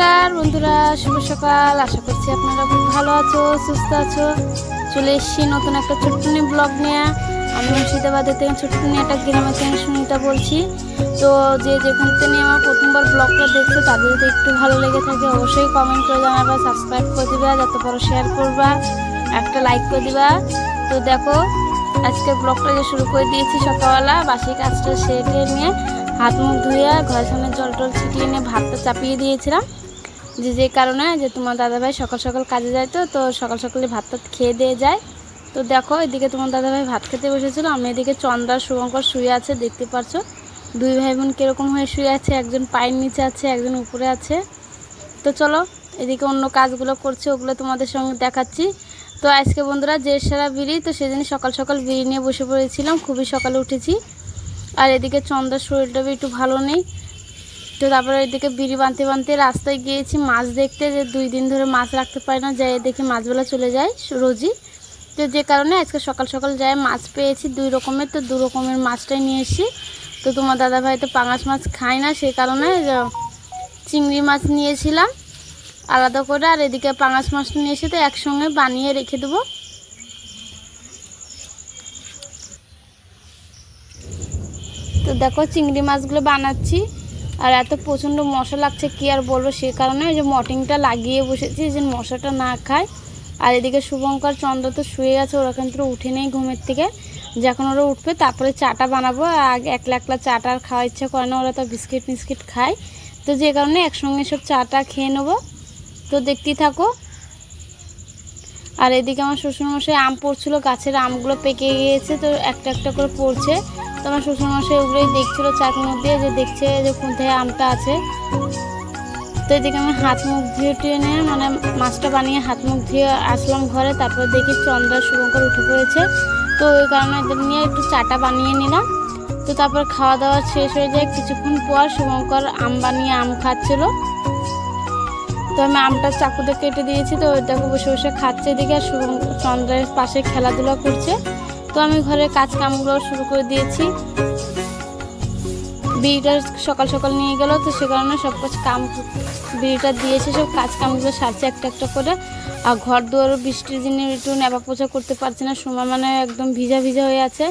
নমস্কার, বন্ধুরা, শুভ সকাল। আশা করছি আপনারা খুব ভালো আছো, সুস্থ আছো। চলে এসেছি নতুন একটা ছোট্টনি ব্লগ নিয়ে। আমি মুর্শিদাবাদের থেকে ছোট্টনি একটা গ্রামের থেকে সুনিতা বলছি। তো যে যেখান থেকে আমার প্রথমবার ব্লগটা দেখছ, তাদের যদি একটু ভালো লেগে থাকে, অবশ্যই কমেন্ট করে জানাবা সাবস্ক্রাইব করে দিবা, যত বড় শেয়ার করবা, একটা লাইক করে দিবা। তো দেখো আজকে ব্লগটা যে শুরু করে দিয়েছি সকালবেলা, বাসি কাজটা সেরে নিয়ে হাত মুখ ধুয়ে ঘরের সামনে জল টল ছিটিয়ে নিয়ে ভাতটা চাপিয়ে দিয়েছিলাম। যে যে কারণে যে তোমার দাদাভাই সকাল সকাল কাজে যায় তো তো সকাল সকালে ভাত ভাতটা খেয়ে দিয়ে যায়। তো দেখো, এদিকে তোমার দাদাভাই ভাত খেতে বসেছিল, আমি এদিকে চন্দ্রা, শুভঙ্কর শুয়ে আছে, দেখতে পারছ দুই ভাই বোন কীরকম হয়ে শুয়ে আছে, একজন পায়ের নিচে আছে, একজন উপরে আছে। তো চলো, এদিকে অন্য কাজগুলো করছে, ওগুলো তোমাদের সঙ্গে দেখাচ্ছি। তো আজকে বন্ধুরা, যে সারা বিড়ি, তো সেদিন সকাল সকাল বিড়ি নিয়ে বসে পড়েছিলাম, খুবই সকালে উঠেছি। আর এদিকে চন্দ্রার শরীরটা একটু ভালো নেই। তো তারপরে এদিকে বিড়ি বাঁধতে বাঁধতে রাস্তায় গিয়েছি, মাছ দেখতে যে দুই দিন ধরে মাছ রাখতে পারি না, যাই দেখি মাছবেলা চলে যায় রোজই। তো যে কারণে আজকে সকাল সকাল যাই মাছ পেয়েছি, দুই রকমের, তো দু রকমের মাছটাই নিয়ে এসেছি। তো তোমার দাদা ভাই তো পাঙাশ মাছ খায় না সেই কারণে চিংড়ি মাছ নিয়েছিলাম। আলাদা করে আর এদিকে পাঙাশ মাছটা নিয়ে এসে তো একসঙ্গে বানিয়ে রেখে দেবো। তো দেখো চিংড়ি মাছগুলো বানাচ্ছি। আর এত প্রচণ্ড মশা লাগছে, কি আর বলব? সে কারণে ওই যে মটিংটা লাগিয়ে বসেছি, যে মশাটা না খায়। আর এদিকে শুভঙ্কর চন্দ্র তো শুয়ে গেছে, ওরা কিন্তু উঠে নেই ঘুমের থেকে। যখন ওরা উঠবে, তারপরে চাটা বানাবো। আগে একলা একলা চাটা আর খাওয়ার ইচ্ছা করে না, ওরা তো বিস্কিট মিস্কিট খায়। তো যে কারণে একসঙ্গে সব চাটা খেয়ে নেব। তো দেখতেই থাকো। আর এদিকে আমার শ্বশুরমশাই আম পড়ছিল, গাছের আমগুলো পেকে গিয়েছে, তো একটা একটা করে পড়ছে। তো আমার শ্বশুরমশাই ওগুলোই দেখছিলো চাকরির মধ্যে যে দেখছে যে কোথায় আমটা আছে। তো এদিকে আমি হাত মুখ ধুয়ে টুয়ে নিয়ে মানে মাছটা বানিয়ে হাত মুখ ধুয়ে আসলাম ঘরে, তারপর দেখি চন্দ্রা শুভঙ্কর উঠে পড়েছে। তো ওই কারণে এদের নিয়ে একটু চাটা বানিয়ে নিলাম। তো তারপর খাওয়া দাওয়া শেষ হয়ে যায়। কিছুক্ষণ পর শুভঙ্কর আম বানিয়ে আম খাচ্ছিল। তো আমি আমটা চাকুতে কেটে দিয়েছি, তো ওইটাকে বসে বসে খাচ্ছে এদিকে, আর শুভম চন্দ্রের পাশে খেলাধুলা করছে। তো আমি ঘরের কাজ কামগুলো শুরু করে দিয়েছি। বিড়িটা সকাল সকাল নিয়ে গেল, তো সে কারণে সব কাজ কাম বিড়িটা দিয়েছে, সব কাজ কামগুলো সারছে একটা একটা করে। আর ঘর দুয়ারও বৃষ্টির দিনে একটু নেবা পোছা করতে পারছে না, সময় মানে একদম ভিজা ভিজা হয়ে আছে।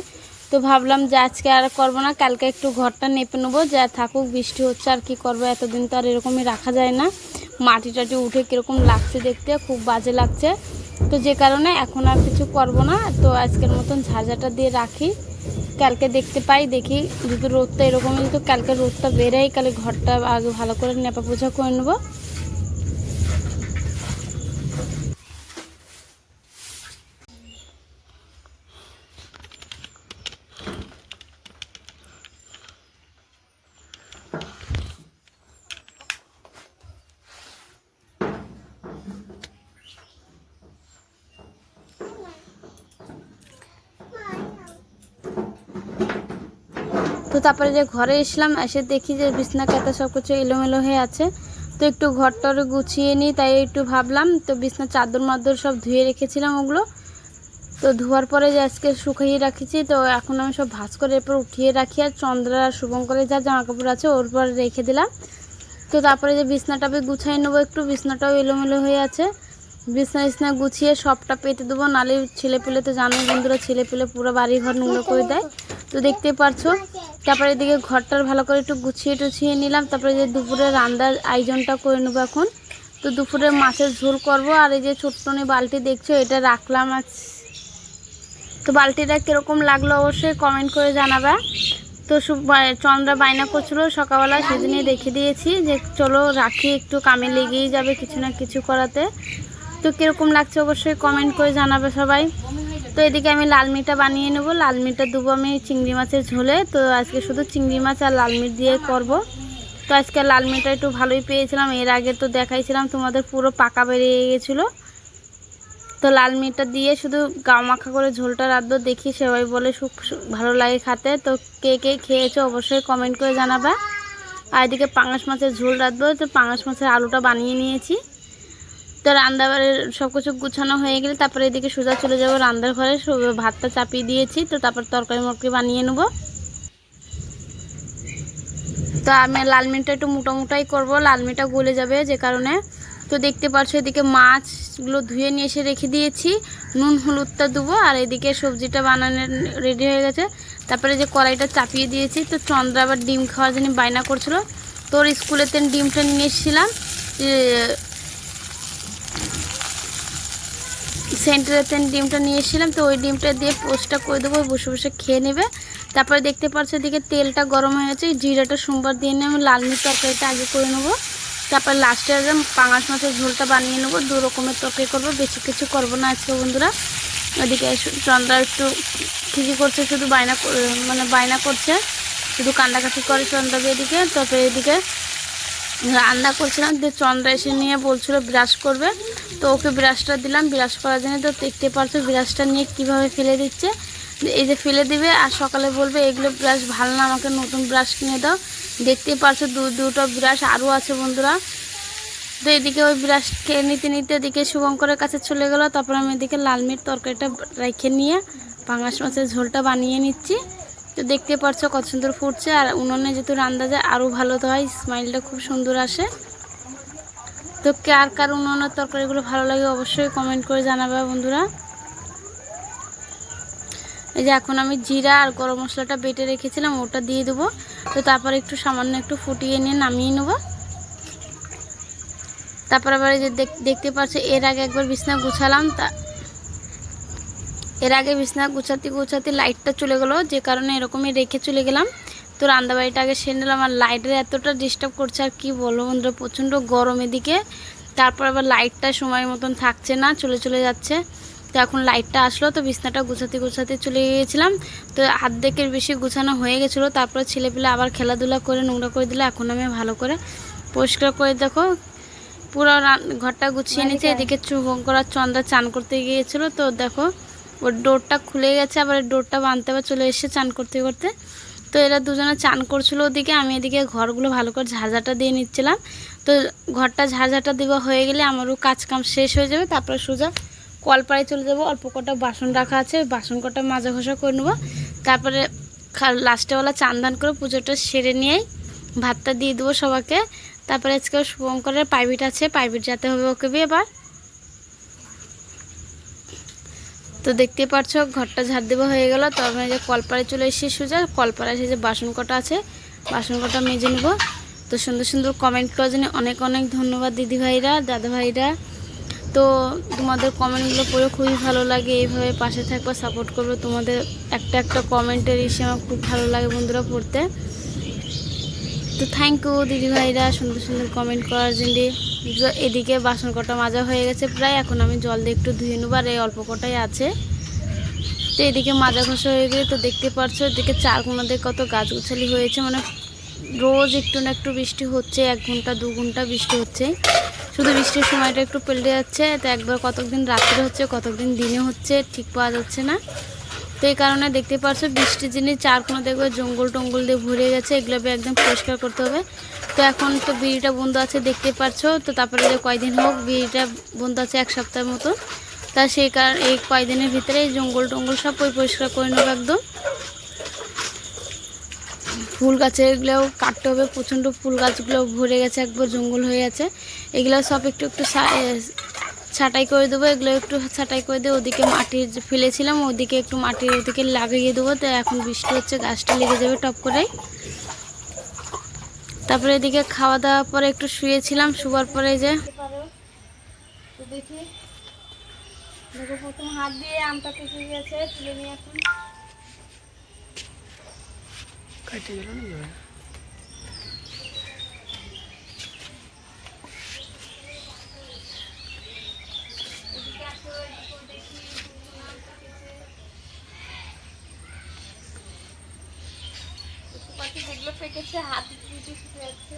তো ভাবলাম যে আজকে আর করব না, কালকে একটু ঘরটা নেপে নেব, যা থাকুক, বৃষ্টি হচ্ছে আর কি করব, এতদিন তো আর এরকমই রাখা যায় না। মাটি টাটি উঠে কীরকম লাগছে দেখতে, খুব বাজে লাগছে। তো যে কারণে এখন আর কিছু করব না। তো আজকের মতন ঝাঁঝাটা দিয়ে রাখি। কালকে দেখতে পাই, দেখি যদি রোদটা এরকমই, তো কালকে রোদটা বেড়েই কালে ঘরটা আগে ভালো করে নেপা পোছা করে নেব। তো তারপরে যে ঘরে এসলাম, এসে দেখি যে বিছনা কাতা সব কিছু এলোমেলো হয়ে আছে। তো একটু ঘরটা গুছিয়ে নিই, তাই একটু ভাবলাম, তো বিছনা চাদর মাদর সব ধুয়ে রেখেছিলাম ওগুলো। তো ধোয়ার পরে যে আজকে শুকিয়ে রাখেছি, তো এখন আমি সব ভাজ করে এরপর উঠিয়ে রাখি, আর চন্দ্রা আর শুভঙ্করের যা জামা কাপড় আছে ওর পর রেখে দিলাম। তো তারপরে যে বিছনাটা গুছাই নেব, একটু বিছনাটাও এলোমেলো হয়ে আছে। বিছনা বিছনা গুছিয়ে সবটা পেতে দেবো, নালে ছেলে পেলে তো জানোই বন্ধুরা ছেলে পেলে পুরো বাড়ি ঘর নোংরা করে দেয়। তো দেখতেই পারছ? তারপরে এদিকে ঘরটার ভালো করে একটু গুছিয়ে টুছিয়ে নিলাম। তারপরে যে দুপুরে রান্নার আয়োজনটা করে নেব এখন। তো দুপুরে মাছের ঝোল করব, আর এই যে ছোট্টনি বালতি দেখছ, এটা রাখলাম আজ। তো বালতিটা কীরকম লাগল অবশ্যই কমেন্ট করে জানাবা। তো চন্দ্রা বায়না করছিল, সকালবেলা সেদিনই রেখে দিয়েছি যে চলো রাখি, একটু কামে লেগেই যাবে কিছু না কিছু করাতে। তো কীরকম লাগছে অবশ্যই কমেন্ট করে জানাবে সবাই। তো এদিকে আমি লাল মিটটা বানিয়ে নেব। লাল মিটটা দেবো আমি চিংড়ি মাছের ঝোলে। তো আজকে শুধু চিংড়ি মাছ আর লাল মিট দিয়ে করব। তো আজকে লাল মিটটা একটু ভালোই পেয়েছিলাম। এর আগে তো দেখাইছিলাম, তোমাদের পুরো পাকা বেরিয়ে গেছিল। তো লাল মিটটা দিয়ে শুধু গাও মাখা করে ঝোলটা রাখব দেখি সবাই বলে খুব ভালো লাগে খাতে। তো কে কে খেয়েছো অবশ্যই কমেন্ট করে জানাবা। আর এদিকে পাঙাশ মাছের ঝোল রাখব তো পাঙাশ মাছের আলুটা বানিয়ে নিয়েছি। তো রান্নাবারের সব কিছু গুছানো হয়ে গেলে তারপরে এদিকে সোজা চলে যাব রান্নার ঘরে ভাতটা চাপিয়ে দিয়েছি, তো তারপর তরকারি মরকারি বানিয়ে নেব। তো আমি লাল মিনটা একটু মোটা মোটাই করব লাল মিনটা গলে যাবে যে কারণে। তো দেখতে পাচ্ছ এদিকে মাছগুলো ধুয়ে নিয়ে এসে রেখে দিয়েছি, নুন, হলুদটা দেবো, আর এদিকে সবজিটা বানানোর রেডি হয়ে গেছে। তারপরে যে কড়াইটা চাপিয়ে দিয়েছি, তো চন্দ্রা আবার ডিম খাওয়ার জন্য বায়না করছিল। তোর স্কুলেতে ডিমটা নিয়ে এসেছিলাম সেন্টারেতে ডিমটা নিয়ে এসেছিলাম, তো ওই ডিমটা দিয়ে পোস্টটা করে দেবো, বসে বসে খেয়ে নেবে। তারপরে দেখতে পাচ্ছ এদিকে তেলটা গরম হয়ে গেছে জিরাটা সোমবার দিয়ে নিয়ে আমি লাল মির্চ তরকারিটা আগে করে নেব। তারপর লাস্টে একদম পাঙাশ মাছের ঝোলটা বানিয়ে নেব, দু রকমের তরকারি করব, বেশি কিছু করব না আজকে বন্ধুরা। ওদিকে চন্দ্রা একটু খিচি করছে, শুধু বায়না মানে বায়না করছে, শুধু কান্দাকাটি করে চন্দ্রাকে এদিকে। তারপরে এদিকে রান্না করছিলাম যে চন্দ্রা এসে নিয়ে বলছিল ব্রাশ করবে। তো ওকে ব্রাশটা দিলাম ব্রাশ করার জন্য তো দেখতে পারছ ব্রাশটা নিয়ে কীভাবে ফেলে দিচ্ছে। এই যে ফেলে দিবে আর সকালে বলবে, এগুলো ব্রাশ ভালো না, আমাকে নতুন ব্রাশ কিনে দাও। দেখতে পারছ দু, দুটো ব্রাশ আরও আছে বন্ধুরা। তো এদিকে ওই ব্রাশ খেয়ে নিতে নিতে এদিকে শুভঙ্করের কাছে চলে গেলো। তারপর আমি এদিকে লাল মিট তরকারিটা রেখে নিয়ে পাঙাশ মাছের ঝোলটা বানিয়ে নিচ্ছি। তো দেখতে পারছ কত সুন্দর ফুটছে। আর উনুনে যেহেতু রান্না যায়, আরও ভালো তো হয় স্মাইলটা খুব সুন্দর আসে। তো কার কার উনুনের তরকারিগুলো ভালো লাগে অবশ্যই কমেন্ট করে জানাবে বন্ধুরা। এই যে এখন আমি জিরা আর গরম মশলাটা বেটে রেখেছিলাম, ওটা দিয়ে দেবো। তো তারপরে একটু সামান্য একটু ফুটিয়ে নিয়ে নামিয়ে নেব। তারপর আবার এই যে দেখ- দেখতে পাচ্ছি এর আগে একবার বিছনা গুছালাম, তা এর আগে বিছনা গুছাতে গুছাতে লাইটটা চলে গেলো, যে কারণে এরকমই রেখে চলে গেলাম। তো রান্নাবাড়িটা আগে সেরে নিলাম আর লাইটের এতটা ডিস্টার্ব করছে আর কি বলব বন্ধুরা প্রচণ্ড গরম এদিকে। তারপর আবার লাইটটা সময় মতন থাকছে না চলে চলে যাচ্ছে। তো এখন লাইটটা আসলো তো বিছনাটা গুছাতে গুছাতে চলে গিয়েছিলাম। তো আর্ধেকের বেশি গুছানো হয়ে গেছিল তারপরে ছেলেপিলে আবার খেলাধুলা করে নোংরা করে দিলে এখন আমি ভালো করে পরিষ্কার করে দেখো। পুরো ঘরটা গুছিয়ে নিয়েছে এদিকে শুভঙ্কর আর চন্দ্রা চান করতে গিয়েছিল তো দেখো ওর ডোরটা খুলে গেছে আবার ডোরটা বাঁধতে আবার চলে এসেছে চান করতে করতে। তো এরা দুজনে চান করছিল ওদিকে, আমি এদিকে ঘরগুলো ভালো করে ঝাড়ঝাটা দিয়ে নিচ্ছিলাম। তো ঘরটা ঝাড়ঝাটা দেওয়া হয়ে গেলে আমারও কাজ কাম শেষ হয়ে যাবে, তারপরে সোজা কলপাড়ে চলে যাব। অল্প কটা বাসন রাখা আছে, বাসন কটা মাজা ঘষা করে নেব। তারপরে লাস্টেবেলা চান দান করে পুজোটা সেরে নিয়েই ভাতটা দিয়ে দেবো সবাইকে। তারপরে আজকে শুভঙ্করের প্রাইভেট আছে প্রাইভেট যেতে হবে ওকে বিয়ে এবার। তো দেখতে পাচ্ছ ঘরটা ঝাড় দেওয়া হয়ে গেল। তো আমি যে কলপাড়ে চলে এসেছি সোজা। কলপাড়ে এসে যে বাসন কটা আছে, বাসন কটা মেজে নেব। তো সুন্দর সুন্দর কমেন্ট করার জন্য অনেক অনেক ধন্যবাদ দিদি ভাইরা দাদা ভাইরা তো তোমাদের কমেন্টগুলো পড়ে খুবই ভালো লাগে। এইভাবে পাশে থাকবে সাপোর্ট করব তোমাদের। একটা একটা কমেন্টের ইসে আমার খুব ভালো লাগে বন্ধুরা পড়তে। তো থ্যাংক ইউ দিদি ভাইরা সুন্দর সুন্দর কমেন্ট করার জন্য। এদিকে বাসন কটা মাজা হয়ে গেছে প্রায়। এখন আমি জল দিয়ে একটু ধুয়ে নেব, আর এই অল্প কটাই আছে। তো এদিকে মাজা ঘষা হয়ে গেলে তো দেখতে পাচ্ছ এদিকে চার কোনাতে কত গাছ উছালি হয়েছে। মানে রোজ একটু না একটু বৃষ্টি হচ্ছে, এক ঘণ্টা, দু ঘণ্টা বৃষ্টি হচ্ছে। শুধু বৃষ্টির সময়টা একটু পেল্টে যাচ্ছে, তো একবার কতদিন রাত্রে হচ্ছে কতদিন দিনে হচ্ছে, ঠিক পাওয়া যাচ্ছে না। তো এই কারণে দেখতে পাচ্ছ বৃষ্টির জিনিস চার কোনো দেখবে জঙ্গল টঙ্গল দিয়ে ভরে গেছে, এগুলো একদম পরিষ্কার করতে হবে। তো এখন তো বিড়িটা বন্ধ আছে দেখতে পাচ্ছ তো তারপরে যে কয়দিন হোক বিড়িটা বন্ধ আছে এক সপ্তাহের মতো। তা সেই কারণ এই কয়দিনের ভিতরে জঙ্গল টঙ্গল সব পরি- পরিষ্কার করে নেব একদম। ফুল গাছেরগুলোও কাটতে হবে, প্রচণ্ড ফুল গাছগুলো ভরে গেছে, একবার জঙ্গল হয়ে আছে। এগুলো সব একটু একটু ছাঁটাই করে দেবো, এগুলো একটু ছাঁটাই করে দিয়ে ওদিকে মাটি ফেলেছিলাম, ওদিকে একটু মাটির ওদিকে লাগিয়ে দেবো। তো এখন বৃষ্টি হচ্ছে, গাছটা লেগে যাবে টপ করে তারপরে এদিকে খাওয়া দাওয়ার পরে একটু শুয়েছিলাম শুবার পরে যে তো দেখি। দেখো প্রথম হাত দিয়ে আমটা পেকে গেছে তুলে নিয়ে এখন কেটে গেল না এবার? এদিকে আসো এদিকেও দেখি প্রথম আমটা পেকে দেখতে পাচ্ছি যেগুলো পেকেছে হাত দিয়ে শুকে যাচ্ছে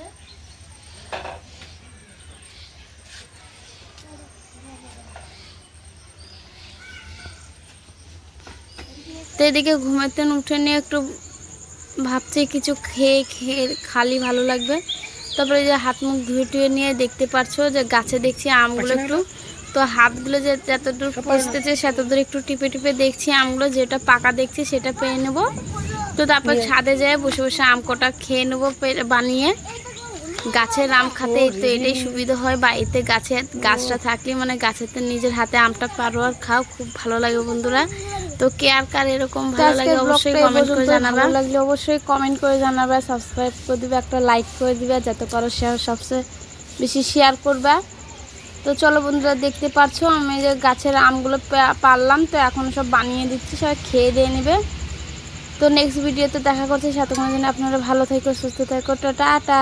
তো এদিকে ঘুমাতে উঠে নিয়ে একটু ভাবছি কিছু খেয়ে খেয়ে খালি ভালো লাগবে। তারপরে যে হাত মুখ ধুয়ে টুয়ে নিয়ে দেখতে পারছ যে গাছে দেখছি আমগুলো একটু। তো হাতগুলো যে যতদূর পৌঁছতেছে সেতদূর একটু টিপে টিপে দেখছি আমগুলো যেটা পাকা দেখছি সেটা পেয়ে নেব। তো তারপর ছাদে যেয়ে বসে বসে আম কটা খেয়ে নেব বানিয়ে। গাছের আম খাতে তো এটাই সুবিধা হয় বাড়িতে গাছে গাছটা থাকলে মানে গাছেতে নিজের হাতে আমটা পারো আর খাও খুব ভালো লাগে বন্ধুরা। তো কে আর কার এরকম ভালো লাগে অবশ্যই কমেন্ট করে জানাবা। ভালো লাগলে অবশ্যই কমেন্ট করে জানাবা সাবস্ক্রাইব করে দিবে একটা লাইক করে দিবে যাতে পারো শেয়ার সবচেয়ে বেশি শেয়ার করবা। তো চলো বন্ধুরা দেখতে পাচ্ছো আমি যে গাছের আমগুলো পারলাম তো এখন সব বানিয়ে দিচ্ছি সবাই খেয়ে দিয়ে নেবে। তো নেক্সট ভিডিওতে দেখা করছি সাথে কোনো দিন আপনারা ভালো থেকো সুস্থ থেকো টাটা।